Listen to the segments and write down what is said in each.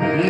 Mm-hmm.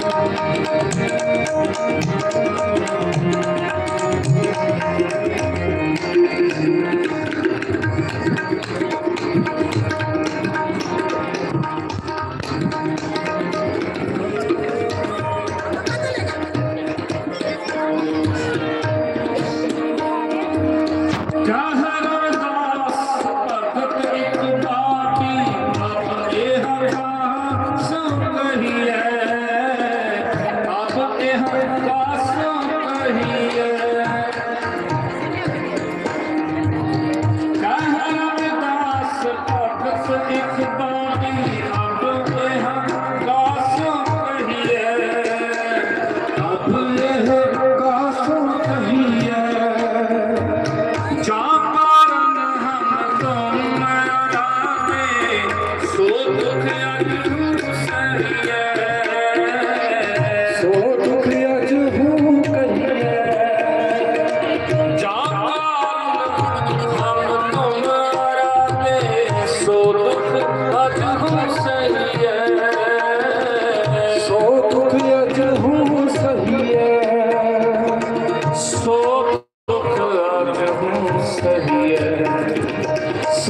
It's for everybody.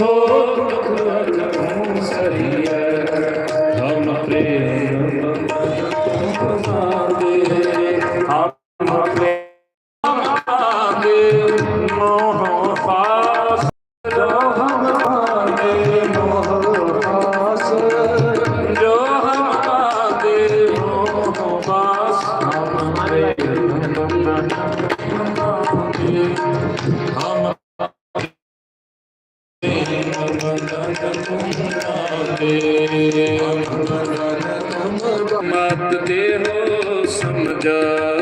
Oh. मत दे हो समझा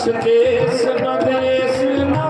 ਬਖਸ਼ ਕੇ ਸਭ ਦੇਸ ਨਾ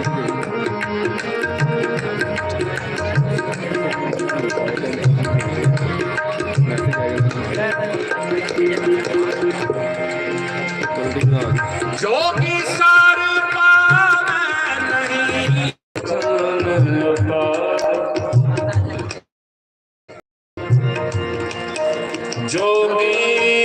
Jogi.